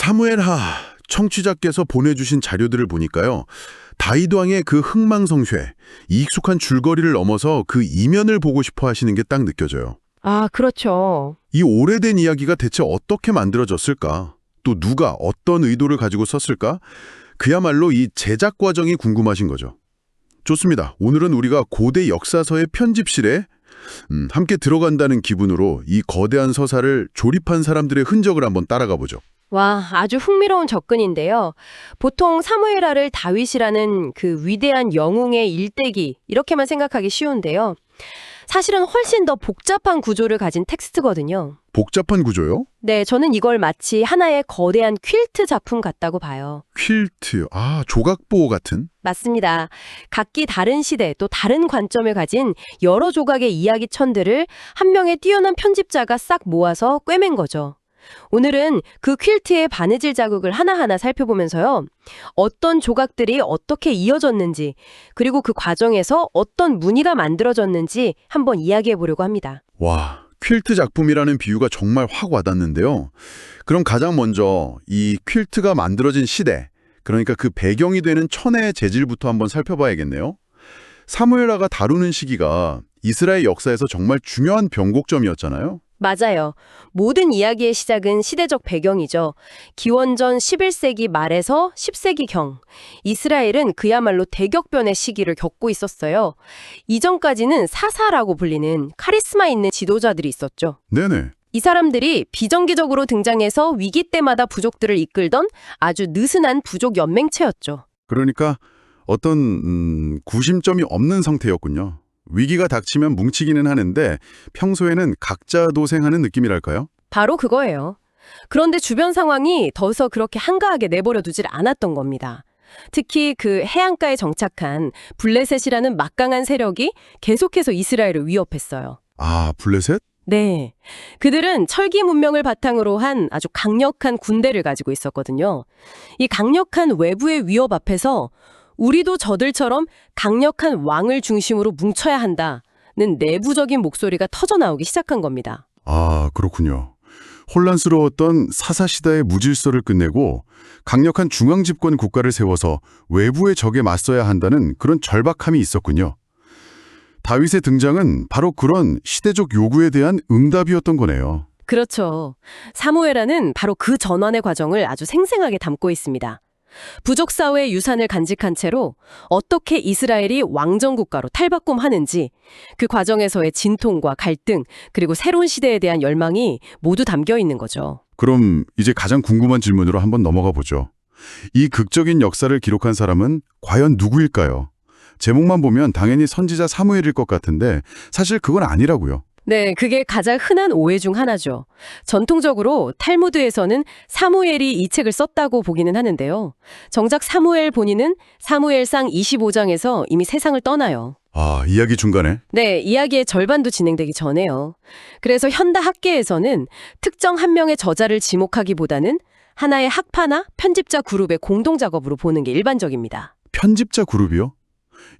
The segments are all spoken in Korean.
사무엘 하 청취자께서 보내주신 자료들을 보니까요. 다윗 왕의 그 흥망성쇠, 이 익숙한 줄거리를 넘어서 그 이면을 보고 싶어 하시는 게 딱 느껴져요. 아, 그렇죠. 이 오래된 이야기가 대체 어떻게 만들어졌을까? 또 누가 어떤 의도를 가지고 썼을까? 그야말로 이 제작 과정이 궁금하신 거죠. 좋습니다. 오늘은 우리가 고대 역사서의 편집실에 음, 함께 들어간다는 기분으로 이 거대한 서사를 조립한 사람들의 흔적을 한번 따라가 보죠. 와, 아주 흥미로운 접근인데요. 보통 사무엘하를 다윗이라는 그 위대한 영웅의 일대기 이렇게만 생각하기 쉬운데요. 사실은 훨씬 더 복잡한 구조를 가진 텍스트거든요. 복잡한 구조요? 네, 저는 이걸 마치 하나의 거대한 퀼트 작품 같다고 봐요. 퀼트, 아 조각보호 같은? 맞습니다. 각기 다른 시대 또 다른 관점을 가진 여러 조각의 이야기 천들을 한 명의 뛰어난 편집자가 싹 모아서 꿰맨 거죠. 오늘은 그 퀼트의 바느질 자국을 하나하나 살펴보면서요. 어떤 조각들이 어떻게 이어졌는지, 그리고 그 과정에서 어떤 무늬가 만들어졌는지 한번 이야기해 보려고 합니다. 와, 퀼트 작품이라는 비유가 정말 확 와닿는데요. 그럼 가장 먼저 이 퀼트가 만들어진 시대, 그러니까 그 배경이 되는 천의 재질부터 한번 살펴봐야겠네요. 사무엘하가 다루는 시기가 이스라엘 역사에서 정말 중요한 변곡점이었잖아요. 맞아요. 모든 이야기의 시작은 시대적 배경이죠. 기원전 11세기 말에서 10세기 경. 이스라엘은 그야말로 대격변의 시기를 겪고 있었어요. 이전까지는 사사라고 불리는 카리스마 있는 지도자들이 있었죠. 네네. 이 사람들이 비정기적으로 등장해서 위기 때마다 부족들을 이끌던 아주 느슨한 부족 연맹체였죠. 그러니까 어떤 음, 구심점이 없는 상태였군요. 위기가 닥치면 뭉치기는 하는데 평소에는 각자 도생하는 느낌이랄까요? 바로 그거예요. 그런데 주변 상황이 더서 그렇게 한가하게 내버려 두질 않았던 겁니다. 특히 그 해안가에 정착한 블레셋이라는 막강한 세력이 계속해서 이스라엘을 위협했어요. 아, 블레셋? 네. 그들은 철기 문명을 바탕으로 한 아주 강력한 군대를 가지고 있었거든요. 이 강력한 외부의 위협 앞에서 우리도 저들처럼 강력한 왕을 중심으로 뭉쳐야 한다는 내부적인 목소리가 터져나오기 시작한 겁니다. 아, 그렇군요. 혼란스러웠던 사사시대의 무질서를 끝내고 강력한 중앙집권 국가를 세워서 외부의 적에 맞서야 한다는 그런 절박함이 있었군요. 다윗의 등장은 바로 그런 시대적 요구에 대한 응답이었던 거네요. 그렇죠. 사무엘하는 바로 그 전환의 과정을 아주 생생하게 담고 있습니다. 부족 사회의 유산을 간직한 채로 어떻게 이스라엘이 왕정 국가로 탈바꿈하는지 그 과정에서의 진통과 갈등 그리고 새로운 시대에 대한 열망이 모두 담겨 있는 거죠. 그럼 이제 가장 궁금한 질문으로 한번 넘어가 보죠. 이 극적인 역사를 기록한 사람은 과연 누구일까요? 제목만 보면 당연히 선지자 사무엘일 것 같은데 사실 그건 아니라고요. 네, 그게 가장 흔한 오해 중 하나죠. 전통적으로 탈무드에서는 사무엘이 이 책을 썼다고 보기는 하는데요. 정작 사무엘 본인은 사무엘상 25장에서 이미 세상을 떠나요. 아, 이야기 중간에? 네, 이야기의 절반도 진행되기 전에요. 그래서 현대 학계에서는 특정 한 명의 저자를 지목하기보다는 하나의 학파나 편집자 그룹의 공동 작업으로 보는 게 일반적입니다. 편집자 그룹이요?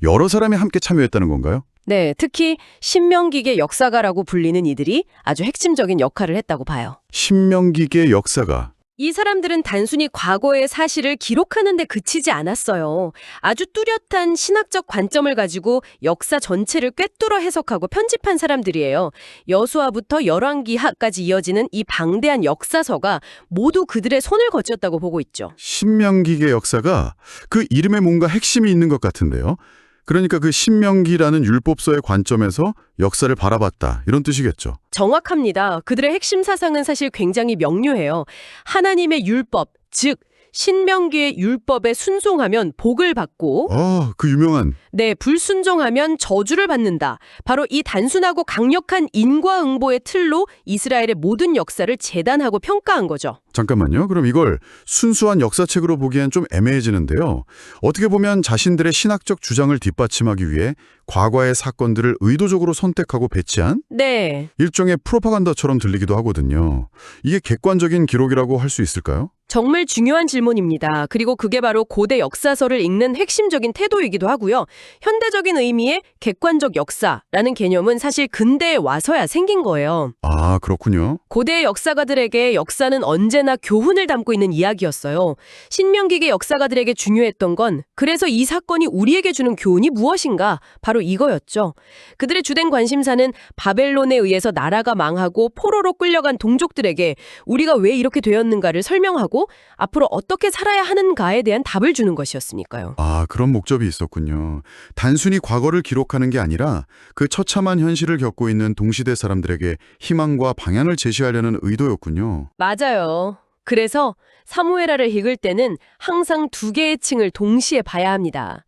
여러 사람이 함께 참여했다는 건가요? 네, 특히 신명기계 역사가라고 불리는 이들이 아주 핵심적인 역할을 했다고 봐요. 신명기계 역사가 이 사람들은 단순히 과거의 사실을 기록하는 데 그치지 않았어요. 아주 뚜렷한 신학적 관점을 가지고 역사 전체를 꿰뚫어 해석하고 편집한 사람들이에요. 여수아부터 열왕기하까지 이어지는 이 방대한 역사서가 모두 그들의 손을 거쳤다고 보고 있죠. 신명기계 역사가 그 이름에 뭔가 핵심이 있는 것 같은데요. 그러니까 그 신명기라는 율법서의 관점에서 역사를 바라봤다 이런 뜻이겠죠. 정확합니다. 그들의 핵심 사상은 사실 굉장히 명료해요. 하나님의 율법, 즉 신명기의 율법에 순종하면 복을 받고 아, 그 유명한 네, 불순종하면 저주를 받는다. 바로 이 단순하고 강력한 인과응보의 틀로 이스라엘의 모든 역사를 재단하고 평가한 거죠. 잠깐만요. 그럼 이걸 순수한 역사책으로 보기엔 좀 애매해지는데요. 어떻게 보면 자신들의 신학적 주장을 뒷받침하기 위해 과거의 사건들을 의도적으로 선택하고 배치한 네. 일종의 프로파간다처럼 들리기도 하거든요. 이게 객관적인 기록이라고 할 수 있을까요? 정말 중요한 질문입니다. 그리고 그게 바로 고대 역사서를 읽는 핵심적인 태도이기도 하고요. 현대적인 의미의 객관적 역사라는 개념은 사실 근대에 와서야 생긴 거예요. 아, 그렇군요. 고대 역사가들에게 역사는 언제나 교훈을 담고 있는 이야기였어요. 신명기계 역사가들에게 중요했던 건 그래서 이 사건이 우리에게 주는 교훈이 무엇인가? 바로 이거였죠. 그들의 주된 관심사는 바벨론에 의해서 나라가 망하고 포로로 끌려간 동족들에게 우리가 왜 이렇게 되었는가를 설명하고 앞으로 어떻게 살아야 하는가에 대한 답을 주는 것이었으니까요. 아, 그런 목적이 있었군요. 단순히 과거를 기록하는 게 아니라 그 처참한 현실을 겪고 있는 동시대 사람들에게 희망과 방향을 제시하려는 의도였군요. 맞아요. 그래서 사무에라를 읽을 때는 항상 두 개의 층을 동시에 봐야 합니다.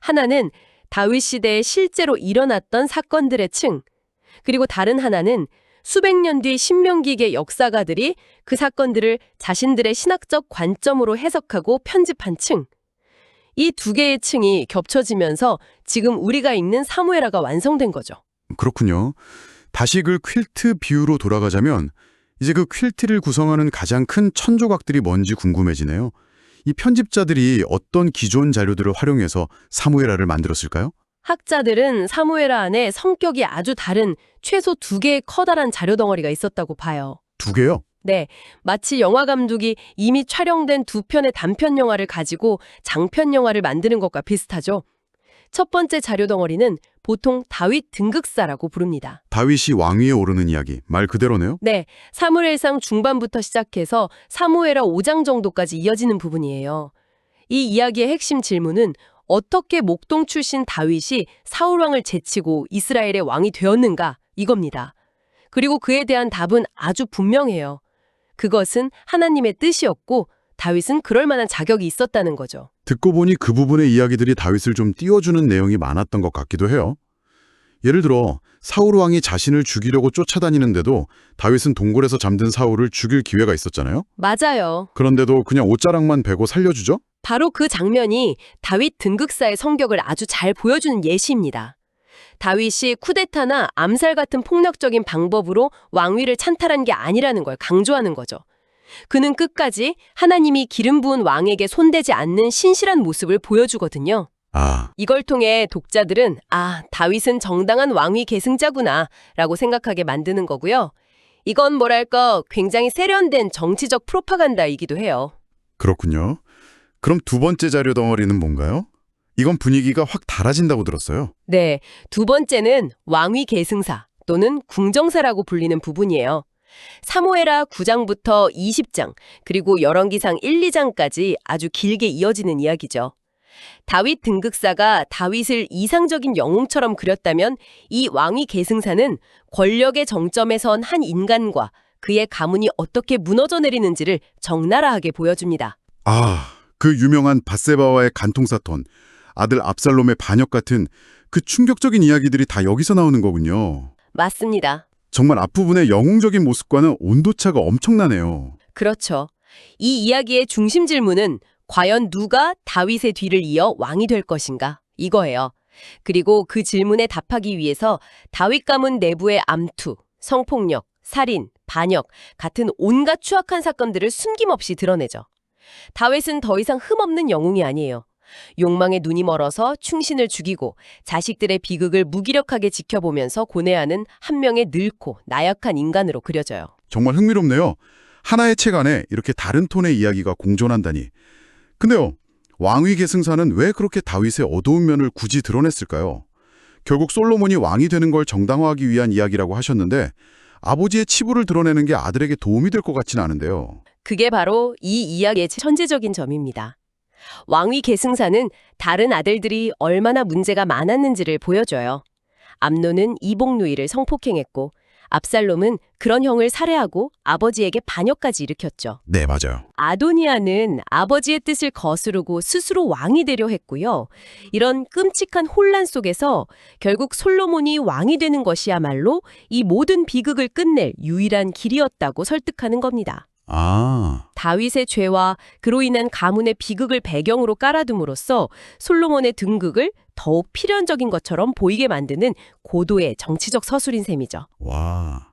하나는 다윗 시대에 실제로 일어났던 사건들의 층, 그리고 다른 하나는 수백 년 뒤 신명기계 역사가들이 그 사건들을 자신들의 신학적 관점으로 해석하고 편집한 층. 이 두 개의 층이 겹쳐지면서 지금 우리가 읽는 사무에라가 완성된 거죠. 그렇군요. 다시 그 퀼트 비유로 돌아가자면 이제 그 퀼트를 구성하는 가장 큰 천조각들이 뭔지 궁금해지네요. 이 편집자들이 어떤 기존 자료들을 활용해서 사무에라를 만들었을까요? 학자들은 사무에라 안에 성격이 아주 다른 최소 두 개의 커다란 자료 덩어리가 있었다고 봐요. 두 개요? 네, 마치 영화 감독이 이미 촬영된 두 편의 단편 영화를 가지고 장편 영화를 만드는 것과 비슷하죠. 첫 번째 자료 덩어리는 보통 다윗 등극사라고 부릅니다. 다윗이 왕위에 오르는 이야기, 말 그대로네요. 네, 사무엘상 중반부터 시작해서 사무엘하 5장 정도까지 이어지는 부분이에요. 이 이야기의 핵심 질문은 어떻게 목동 출신 다윗이 사울 왕을 제치고 이스라엘의 왕이 되었는가 이겁니다. 그리고 그에 대한 답은 아주 분명해요. 그것은 하나님의 뜻이었고 다윗은 그럴 만한 자격이 있었다는 거죠. 듣고 보니 그 부분의 이야기들이 다윗을 좀 띄워주는 내용이 많았던 것 같기도 해요. 예를 들어 사울 왕이 자신을 죽이려고 쫓아다니는데도 다윗은 동굴에서 잠든 사울을 죽일 기회가 있었잖아요. 맞아요. 그런데도 그냥 옷자락만 베고 살려주죠? 바로 그 장면이 다윗 등극사의 성격을 아주 잘 보여주는 예시입니다. 다윗이 쿠데타나 암살 같은 폭력적인 방법으로 왕위를 찬탈한 게 아니라는 걸 강조하는 거죠. 그는 끝까지 하나님이 기름 부은 왕에게 손대지 않는 신실한 모습을 보여주거든요. 아, 이걸 통해 독자들은 아, 다윗은 정당한 왕위 계승자구나 라고 생각하게 만드는 거고요. 이건 뭐랄까 굉장히 세련된 정치적 프로파간다이기도 해요. 그렇군요. 그럼 두 번째 자료 덩어리는 뭔가요? 이건 분위기가 확 달라진다고 들었어요. 네, 두 번째는 왕위 계승사 또는 궁정사라고 불리는 부분이에요. 사무에라 9장부터 20장, 그리고 열왕기상 1, 2장까지 아주 길게 이어지는 이야기죠. 다윗 등극사가 다윗을 이상적인 영웅처럼 그렸다면 이 왕위 계승사는 권력의 정점에 선 한 인간과 그의 가문이 어떻게 무너져 내리는지를 적나라하게 보여줍니다. 아, 그 유명한 바세바와의 간통사건, 아들 압살롬의 반역 같은 그 충격적인 이야기들이 다 여기서 나오는 거군요. 맞습니다. 정말 앞부분의 영웅적인 모습과는 온도차가 엄청나네요. 그렇죠. 이 이야기의 중심 질문은 과연 누가 다윗의 뒤를 이어 왕이 될 것인가? 이거예요. 그리고 그 질문에 답하기 위해서 다윗 가문 내부의 암투, 성폭력, 살인, 반역 같은 온갖 추악한 사건들을 숨김없이 드러내죠. 다윗은 더 이상 흠없는 영웅이 아니에요. 욕망에 눈이 멀어서 충신을 죽이고 자식들의 비극을 무기력하게 지켜보면서 고뇌하는 한 명의 늙고 나약한 인간으로 그려져요. 정말 흥미롭네요. 하나의 책 안에 이렇게 다른 톤의 이야기가 공존한다니. 근데요, 왕위 계승사는 왜 그렇게 다윗의 어두운 면을 굳이 드러냈을까요? 결국 솔로몬이 왕이 되는 걸 정당화하기 위한 이야기라고 하셨는데 아버지의 치부를 드러내는 게 아들에게 도움이 될 것 같지는 않은데요. 그게 바로 이 이야기의 천재적인 점입니다. 왕위 계승사는 다른 아들들이 얼마나 문제가 많았는지를 보여줘요. 암노는 이복 누이를 성폭행했고 압살롬은 그런 형을 살해하고 아버지에게 반역까지 일으켰죠. 네, 맞아요. 아도니아는 아버지의 뜻을 거스르고 스스로 왕이 되려 했고요. 이런 끔찍한 혼란 속에서 결국 솔로몬이 왕이 되는 것이야말로 이 모든 비극을 끝낼 유일한 길이었다고 설득하는 겁니다. 아, 다윗의 죄와 그로 인한 가문의 비극을 배경으로 깔아둠으로써 솔로몬의 등극을 더욱 필연적인 것처럼 보이게 만드는 고도의 정치적 서술인 셈이죠. 와.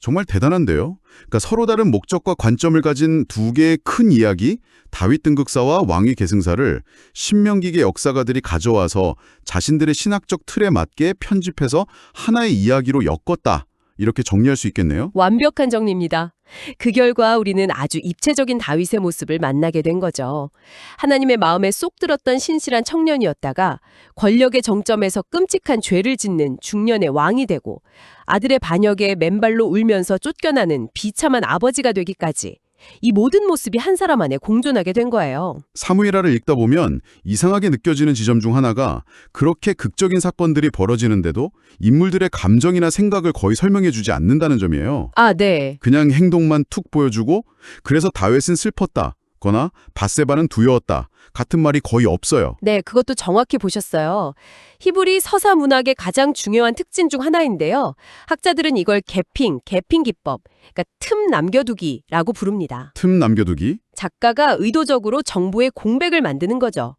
정말 대단한데요. 그러니까 서로 다른 목적과 관점을 가진 두 개의 큰 이야기, 다윗 등극사와 왕위 계승사를 신명기계 역사가들이 가져와서 자신들의 신학적 틀에 맞게 편집해서 하나의 이야기로 엮었다. 이렇게 정리할 수 있겠네요. 완벽한 정리입니다. 그 결과 우리는 아주 입체적인 다윗의 모습을 만나게 된 거죠. 하나님의 마음에 쏙 들었던 신실한 청년이었다가 권력의 정점에서 끔찍한 죄를 짓는 중년의 왕이 되고 아들의 반역에 맨발로 울면서 쫓겨나는 비참한 아버지가 되기까지 이 모든 모습이 한 사람 안에 공존하게 된 거예요. 사무엘하를 읽다 보면 이상하게 느껴지는 지점 중 하나가 그렇게 극적인 사건들이 벌어지는데도 인물들의 감정이나 생각을 거의 설명해 주지 않는다는 점이에요. 아, 네. 그냥 행동만 툭 보여주고 그래서 다윗은 슬펐다 거나 바세바는 두려웠다 같은 말이 거의 없어요. 네, 그것도 정확히 보셨어요. 히브리 서사 문학의 가장 중요한 특징 중 하나인데요. 학자들은 이걸 개핑, 개핑 기법, 그러니까 틈 남겨두기라고 부릅니다. 틈 남겨두기 작가가 의도적으로 정보의 공백을 만드는 거죠.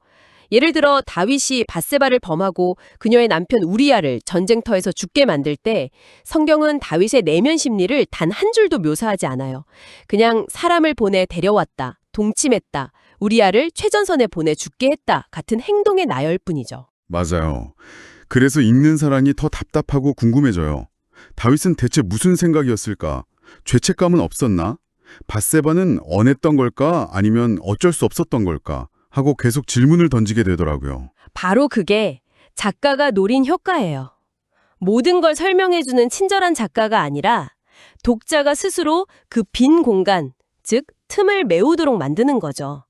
예를 들어 다윗이 바세바를 범하고 그녀의 남편 우리야를 전쟁터에서 죽게 만들 때 성경은 다윗의 내면 심리를 단 한 줄도 묘사하지 않아요. 그냥 사람을 보내 데려왔다, 동침했다, 우리야를 최전선에 보내 죽게 했다 같은 행동의 나열 뿐이죠. 맞아요. 그래서 읽는 사람이 더 답답하고 궁금해져요. 다윗은 대체 무슨 생각이었을까? 죄책감은 없었나? 바세바는 언했던 걸까? 아니면 어쩔 수 없었던 걸까? 하고 계속 질문을 던지게 되더라고요. 바로 그게 작가가 노린 효과예요. 모든 걸 설명해주는 친절한 작가가 아니라 독자가 스스로 그 빈 공간, 즉 틈을 메우도록 만드는 거죠.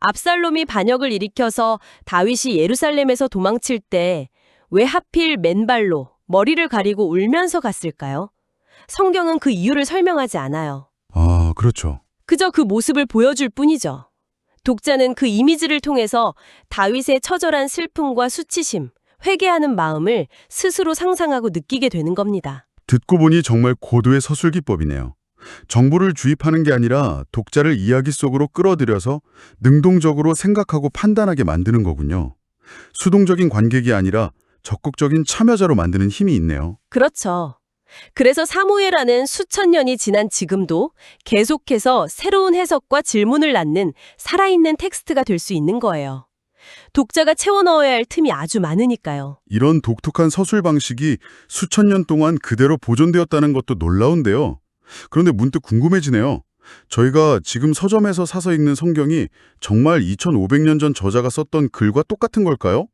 압살롬이 반역을 일으켜서 다윗이 예루살렘에서 도망칠 때 왜 하필 맨발로 머리를 가리고 울면서 갔을까요? 성경은 그 이유를 설명하지 않아요. 아, 그렇죠. 그저 그 모습을 보여줄 뿐이죠. 독자는 그 이미지를 통해서 다윗의 처절한 슬픔과 수치심, 회개하는 마음을 스스로 상상하고 느끼게 되는 겁니다. 듣고 보니 정말 고도의 서술 기법이네요. 정보를 주입하는 게 아니라 독자를 이야기 속으로 끌어들여서 능동적으로 생각하고 판단하게 만드는 거군요. 수동적인 관객이 아니라 적극적인 참여자로 만드는 힘이 있네요. 그렇죠. 그래서 사무엘하는 수천 년이 지난 지금도 계속해서 새로운 해석과 질문을 낳는 살아있는 텍스트가 될 수 있는 거예요. 독자가 채워 넣어야 할 틈이 아주 많으니까요. 이런 독특한 서술 방식이 수천 년 동안 그대로 보존되었다는 것도 놀라운데요. 그런데 문득 궁금해지네요. 저희가 지금 서점에서 사서 읽는 성경이 정말 2500년 전 저자가 썼던 글과 똑같은 걸까요?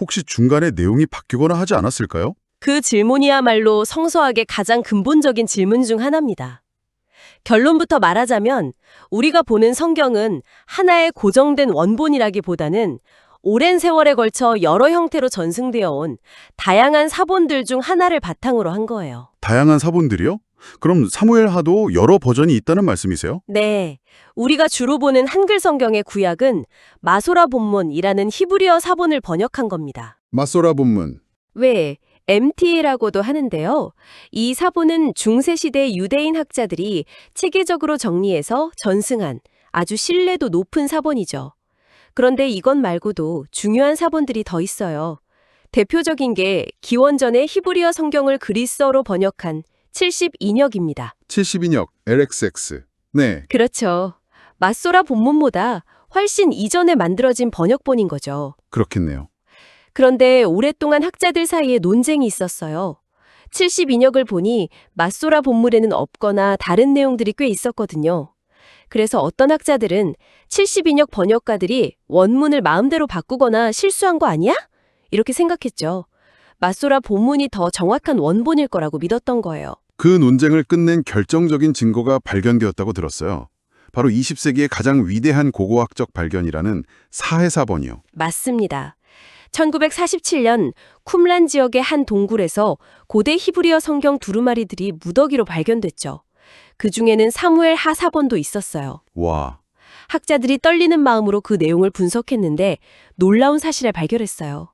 혹시 중간에 내용이 바뀌거나 하지 않았을까요? 그 질문이야말로 성서학의 가장 근본적인 질문 중 하나입니다. 결론부터 말하자면 우리가 보는 성경은 하나의 고정된 원본이라기보다는 오랜 세월에 걸쳐 여러 형태로 전승되어 온 다양한 사본들 중 하나를 바탕으로 한 거예요. 다양한 사본들이요? 그럼 사무엘하도 여러 버전이 있다는 말씀이세요? 네. 우리가 주로 보는 한글 성경의 구약은 마소라 본문이라는 히브리어 사본을 번역한 겁니다. 마소라 본문. 왜 MT라고도 하는데요. 이 사본은 중세시대 유대인 학자들이 체계적으로 정리해서 전승한 아주 신뢰도 높은 사본이죠. 그런데 이것 말고도 중요한 사본들이 더 있어요. 대표적인 게 기원전의 히브리어 성경을 그리스어로 번역한 72력입니다. 72역 LXX. 네. 그렇죠. 맞소라 본문보다 훨씬 이전에 만들어진 번역본인 거죠. 그렇겠네요. 그런데 오랫동안 학자들 사이에 논쟁이 있었어요. 72력을 보니 맞소라 본물에는 없거나 다른 내용들이 꽤 있었거든요. 그래서 어떤 학자들은 72력 번역가들이 원문을 마음대로 바꾸거나 실수한 거 아니야? 이렇게 생각했죠. 맞소라 본문이 더 정확한 원본일 거라고 믿었던 거예요. 그 논쟁을 끝낸 결정적인 증거가 발견되었다고 들었어요. 바로 20세기의 가장 위대한 고고학적 발견이라는 사해사본이요. 맞습니다. 1947년 쿰란 지역의 한 동굴에서 고대 히브리어 성경 두루마리들이 무더기로 발견됐죠. 그 중에는 사무엘 하사본도 있었어요. 와, 학자들이 떨리는 마음으로 그 내용을 분석했는데 놀라운 사실을 발견했어요.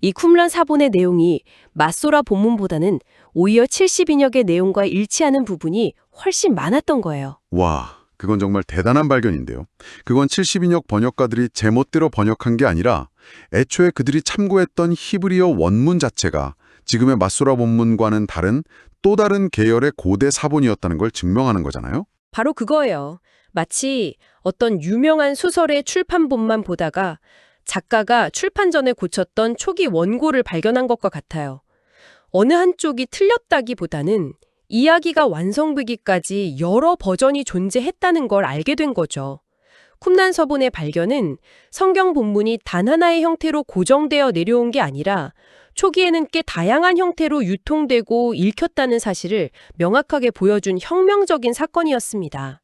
이 쿰란 사본의 내용이 맞소라 본문보다는 오히려 72력의 내용과 일치하는 부분이 훨씬 많았던 거예요. 와, 그건 정말 대단한 발견인데요. 그건 72역 번역가들이 제멋대로 번역한 게 아니라 애초에 그들이 참고했던 히브리어 원문 자체가 지금의 마소라 본문과는 다른 또 다른 계열의 고대 사본이었다는 걸 증명하는 거잖아요. 바로 그거예요. 마치 어떤 유명한 소설의 출판본만 보다가 작가가 출판 전에 고쳤던 초기 원고를 발견한 것과 같아요. 어느 한쪽이 틀렸다기보다는 이야기가 완성되기까지 여러 버전이 존재했다는 걸 알게 된 거죠. 쿰난 서본의 발견은 성경 본문이 단 하나의 형태로 고정되어 내려온 게 아니라 초기에는 꽤 다양한 형태로 유통되고 읽혔다는 사실을 명확하게 보여준 혁명적인 사건이었습니다.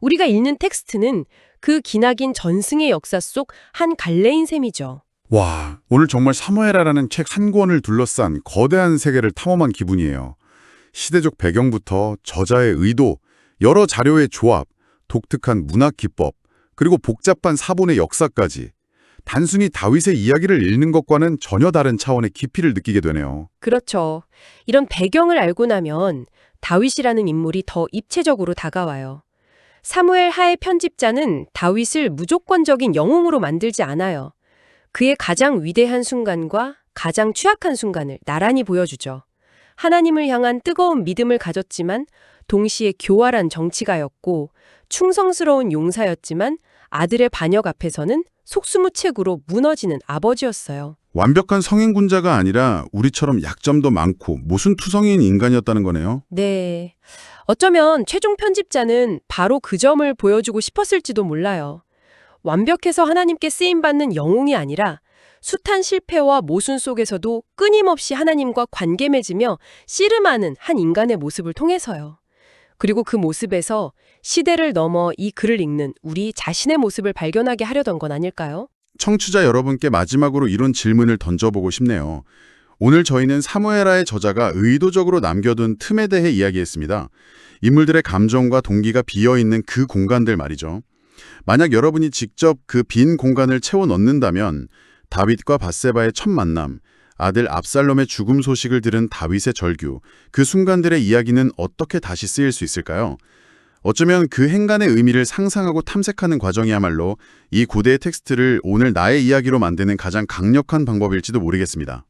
우리가 읽는 텍스트는 그 기나긴 전승의 역사 속 한 갈래인 셈이죠. 와, 오늘 정말 사무엘아라는 책 한 권을 둘러싼 거대한 세계를 탐험한 기분이에요. 시대적 배경부터 저자의 의도, 여러 자료의 조합, 독특한 문학 기법, 그리고 복잡한 사본의 역사까지 단순히 다윗의 이야기를 읽는 것과는 전혀 다른 차원의 깊이를 느끼게 되네요. 그렇죠. 이런 배경을 알고 나면 다윗이라는 인물이 더 입체적으로 다가와요. 사무엘 하의 편집자는 다윗을 무조건적인 영웅으로 만들지 않아요. 그의 가장 위대한 순간과 가장 취약한 순간을 나란히 보여주죠. 하나님을 향한 뜨거운 믿음을 가졌지만 동시에 교활한 정치가였고 충성스러운 용사였지만 아들의 반역 앞에서는 속수무책으로 무너지는 아버지였어요. 완벽한 성인군자가 아니라 우리처럼 약점도 많고 모순투성이인 인간이었다는 거네요. 네. 어쩌면 최종 편집자는 바로 그 점을 보여주고 싶었을지도 몰라요. 완벽해서 하나님께 쓰임받는 영웅이 아니라 숱한 실패와 모순 속에서도 끊임없이 하나님과 관계 맺으며 씨름하는 한 인간의 모습을 통해서요. 그리고 그 모습에서 시대를 넘어 이 글을 읽는 우리 자신의 모습을 발견하게 하려던 건 아닐까요? 청취자 여러분께 마지막으로 이런 질문을 던져보고 싶네요. 오늘 저희는 사무엘아의 저자가 의도적으로 남겨둔 틈에 대해 이야기했습니다. 인물들의 감정과 동기가 비어있는 그 공간들 말이죠. 만약 여러분이 직접 그 빈 공간을 채워 넣는다면 다윗과 바세바의 첫 만남, 아들 압살롬의 죽음 소식을 들은 다윗의 절규, 그 순간들의 이야기는 어떻게 다시 쓰일 수 있을까요? 어쩌면 그 행간의 의미를 상상하고 탐색하는 과정이야말로 이 고대의 텍스트를 오늘 나의 이야기로 만드는 가장 강력한 방법일지도 모르겠습니다.